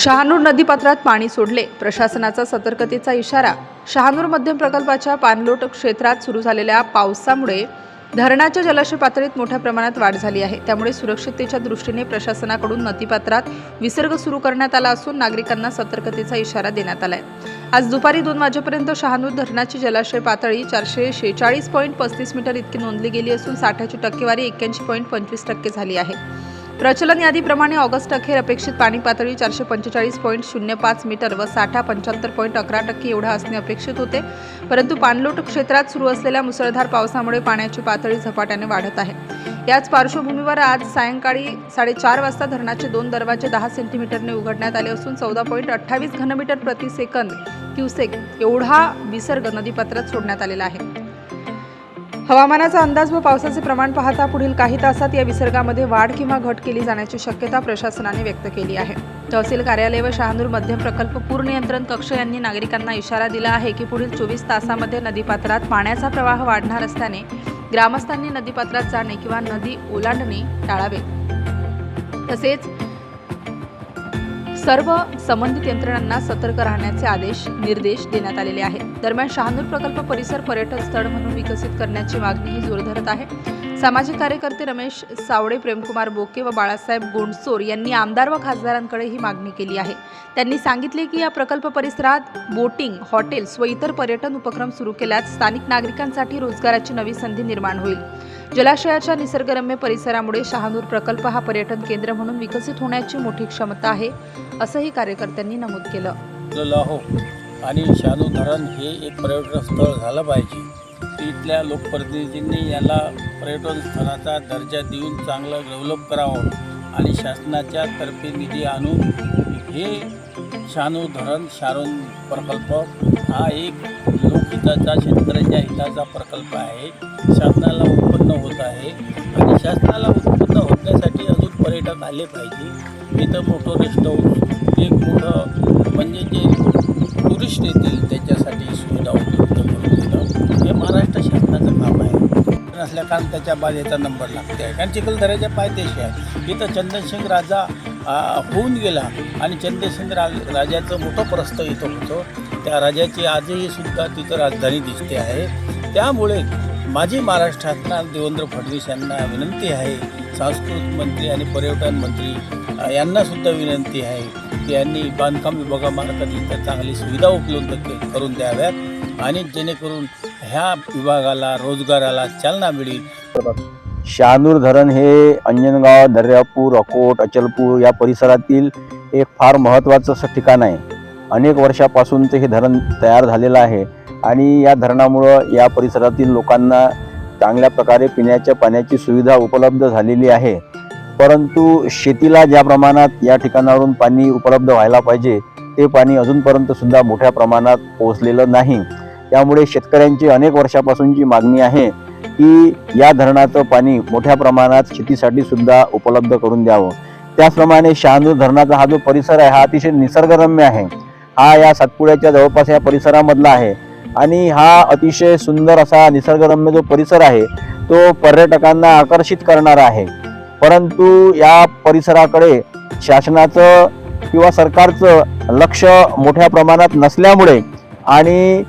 शहानूर नदीपात्रात पाणी सोडले. प्रशासनाचा सतर्कतेचा इशारा. शहानूर मध्यम प्रकल्पाच्या पाणलोट क्षेत्रात सुरू झालेल्या पावसामुळे धरणाच्या जलाशय पातळीत मोठ्या प्रमाणात वाढ झाली आहे. त्यामुळे सुरक्षिततेच्या दृष्टीने प्रशासनाकडून नदीपात्रात विसर्ग सुरू करण्यात आला असून नागरिकांना सतर्कतेचा इशारा देण्यात आलाय. आज दुपारी दोन वाजेपर्यंत शहानूर धरणाची जलाशय पातळी चारशे शेचाळीस पॉईंट पस्तीस मीटर इतकी नोंदली गेली असून साठ्याची टक्केवारी एक्क्याऐंशी पॉईंट पंचवीस टक्के झाली आहे. प्रचलन यादीप्रमाणे ऑगस्ट अखेर अपेक्षित पाणी पातळी चारशे पंचेचाळीस पॉईंट शून्य पाच मीटर व साठा पंच्याहत्तर पॉईंट अकरा टक्के एवढा असणे अपेक्षित होते. परंतु पाणलोट क्षेत्रात सुरू असलेल्या मुसळधार पावसामुळे पाण्याची पातळी झपाट्याने वाढत आहे. याच पार्श्वभूमीवर आज सायंकाळी साडेचार वाजता धरणाचे दोन दरवाजे दहा सेंटीमीटरने उघडण्यात आले असून चौदा पॉईंट अठ्ठावीस घनमीटर प्रति सेकंद क्युसेक एवढा विसर्ग नदीपात्रात सोडण्यात आलेला आहे. हवामानाचा अंदाज व पावसाचे प्रमाण पाहता पुढील काही तासात या विसर्गामध्ये वाढ किंवा घट केली जाण्याची शक्यता प्रशासनाने व्यक्त केली आहे. तहसील कार्यालय व शहानूर मध्यम प्रकल्प पूर नियंत्रण कक्ष यांनी नागरिकांना इशारा दिला आहे की पुढील चोवीस तासामध्ये नदीपात्रात पाण्याचा प्रवाह वाढणार असल्याने ग्रामस्थांनी नदीपात्रात जाणे किंवा नदी ओलांडणे टाळावे. तसेच सर्व संबंधित यंत्रणांना सतर्क राहण्याचे आदेश निर्देश देण्यात आलेले आहेत. दरम्यान शहानूर प्रकल्प परिसर पर्यटन स्थळ म्हणून विकसित करण्याची मागणीही जोर धरत आहे. सामाजिक कार्यकर्ते रमेश सावडे प्रेमकुमार बोके व बाळासाहेब गोंडसोर यांनी आमदार व खासदारांकडे ही मागणी केली आहे. त्यांनी सांगितले की या प्रकल्प परिसरात बोटिंग हॉटेल्स व इतर पर्यटन उपक्रम सुरू केल्यास स्थानिक नागरिकांसाठी रोजगाराची नवी संधी निर्माण होईल. जलाशयाच्या निसर्गरम्य परिसरामुळे शहानूर प्रकल्प हा पर्यटन केंद्र म्हणून विकसित होण्याची मोठी क्षमता आहे असंही कार्यकर्त्यांनी नमूद केलं. आपल्याला हो आणि शहानूर धरण हे एक पर्यटन स्थळ झालं पाहिजे. इथल्या लोकप्रतिनिधींनी याला पर्यटन स्थळाचा दर्जा देऊन चांगलं डेव्हलप करावं आणि शासनाच्या तर्फे निधी आणून हे शानू धरण शारून प्रकल्प हा एक लोकहिताचा शेतकऱ्यांच्या हिताचा प्रकल्प आहे. शासनाला होत आहे. आणि शासनाला उत्पन्न होण्यासाठी अजून पर्यटक आले पाहिजे. इथं मोठं रेस्ट हाऊस एक मोठं म्हणजे जे टुरिस्ट येतील त्याच्यासाठी सुविधा उपलब्ध करून हे महाराष्ट्र शासनाचं काम आहे. असल्या कारण त्याच्या बाजेचा नंबर लागते आहे कारण चिखलदऱ्याच्या पायदेशी आहे. इथं चंदनसिंग राजा होऊन गेला आणि चंद्रसिंग रा राजाचं मोठं प्रस्थ इथं होतं. त्या राजाची आजही सुद्धा तिथं राजधानी दिसते आहे. त्यामुळे माझी महाराष्ट्रातला देवेंद्र फडणवीस यांना विनंती आहे. सांस्कृतिक मंत्री आणि पर्यटन मंत्री यांनासुद्धा विनंती आहे की यांनी बांधकाम विभागामार्फत इथं चांगली सुविधा उपलब्ध करून द्याव्यात आणि जेणेकरून ह्या विभागाला रोजगाराला चालना मिळेल. शहानूर धरण हे अंजनगाव दर्यापूर अकोट अचलपूर या परिसरातील एक फार महत्त्वाचं असं ठिकाण आहे. अनेक वर्षापासून ते हे धरण तयार झालेलं आहे. आणि या धरणामुळं या परिसरातील लोकांना चांगल्या प्रकारे पिण्याच्या पाण्याची सुविधा उपलब्ध झालेली आहे. परंतु शेतीला ज्या प्रमाणात या ठिकाणावरून पाणी उपलब्ध व्हायला पाहिजे ते पाणी अजूनपर्यंत सुद्धा मोठ्या प्रमाणात पोहोचलेलं नाही. त्यामुळे शेतकऱ्यांची अनेक वर्षापासूनची मागणी आहे की या धरणाचं पाणी मोठ्या प्रमाणात शेतीसाठी सुद्धा उपलब्ध करून द्यावं. त्याचप्रमाणे शहानूर धरणाचा हा जो परिसर आहे हा अतिशय निसर्गरम्य आहे. हा या सातपुड्याच्या जवळपास या परिसरामधला आहे. आणि हा अतिशय सुंदर असा निसर्गरम्य जो परिसर आहे तो पर्यटकांना आकर्षित करणारा आहे. परंतु या परिसराकडे शासनाचं किंवा सरकारचं लक्ष मोठ्या प्रमाणात नसल्यामुळे आणि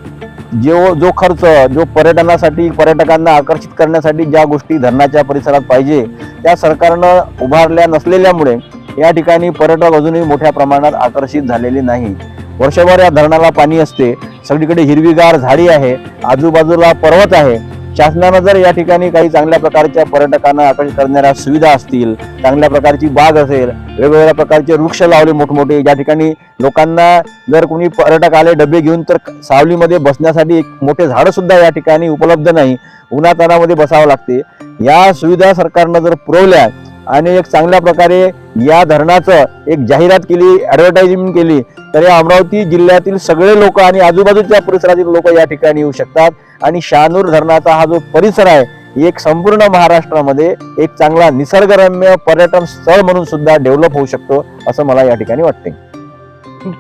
जो जो खर्च जो पर्यटनासाठी पर्यटकांना आकर्षित करण्यासाठी ज्या गोष्टी धरणाच्या परिसरात पाहिजे त्या सरकारनं उभारल्या नसलेल्यामुळे या ठिकाणी पर्यटक अजूनही मोठ्या प्रमाणात आकर्षित झालेले नाही. वर्षभर या धरणाला पाणी असते. सगळीकडे हिरवीगार झाडी आहे आजूबाजूला पर्वत आहे. शासनानं जर या ठिकाणी काही चांगल्या प्रकारच्या पर्यटकांना आकर्षित करणाऱ्या सुविधा असतील चांगल्या प्रकारची बाग असेल वेगवेगळ्या प्रकारचे वृक्ष लावले मोठमोठे ज्या ठिकाणी लोकांना जर कोणी पर्यटक आले डबे घेऊन तर सावलीमध्ये बसण्यासाठी एक मोठे झाडंसुद्धा या ठिकाणी उपलब्ध नाही. उन्हातानामध्ये बसावं लागते. या सुविधा सरकारनं जर पुरवल्या आणि एक चांगल्या प्रकारे या धरणाचं एक जाहिरात केली ॲडव्हर्टाइजमेंट केली तर या अमरावती जिल्ह्यातील सगळे लोक आणि आजूबाजूच्या परिसरातील लोक या ठिकाणी येऊ शकतात. आणि शहानूर धरणाचा हा जो परिसर आहे एक संपूर्ण महाराष्ट्रामध्ये एक चांगला निसर्गरम्य पर्यटन स्थळ म्हणून सुद्धा डेव्हलप होऊ शकतो असं मला या ठिकाणी वाटते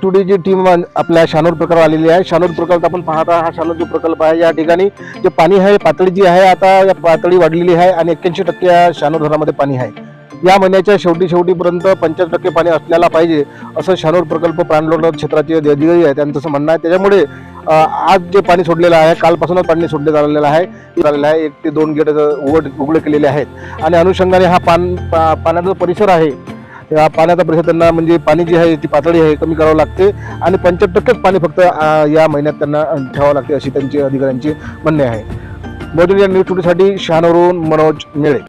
टुडे जी टीम आपल्या शानूर प्रकल्प आलेली आहे. शानूर प्रकल्प आपण पाहता हा शानूर जो प्रकल्प आहे या ठिकाणी जे पाणी आहे पातळी जी आहे आता या पातळी वाढलेली आहे आणि एक्क्याऐंशी टक्के शानूर धरणामध्ये पाणी आहे. या महिन्याच्या शेवटी शेवटीपर्यंत पंच्याहत्तर टक्के पाणी असल्याला पाहिजे असं शानूर प्रकल्प प्राणलोट क्षेत्राचे अधिकारी आहे त्यांचं म्हणणं आहे. त्याच्यामुळे आज जे पाणी सोडलेलं आहे कालपासूनच पाणी सोडले झालेलं आहे. झालेलं आहे. एक ते दोन गेट उघड उघडे केलेले आहेत. आणि अनुषंगाने हा पान पा- पाण्याचा जो परिसर आहे. या पाण्याचा परिसर त्यांना म्हणजे पाणी जी आहे ती पातळी आहे कमी करावं लागते. आणि पंच्याहत्तर टक्केच पाणी फक्त या महिन्यात त्यांना ठेवावं लागते अशी त्यांची अधिकाऱ्यांची म्हणणे आहे. मोदी या न्यूज टुडेसाठी शहानवरून मनोज मेळे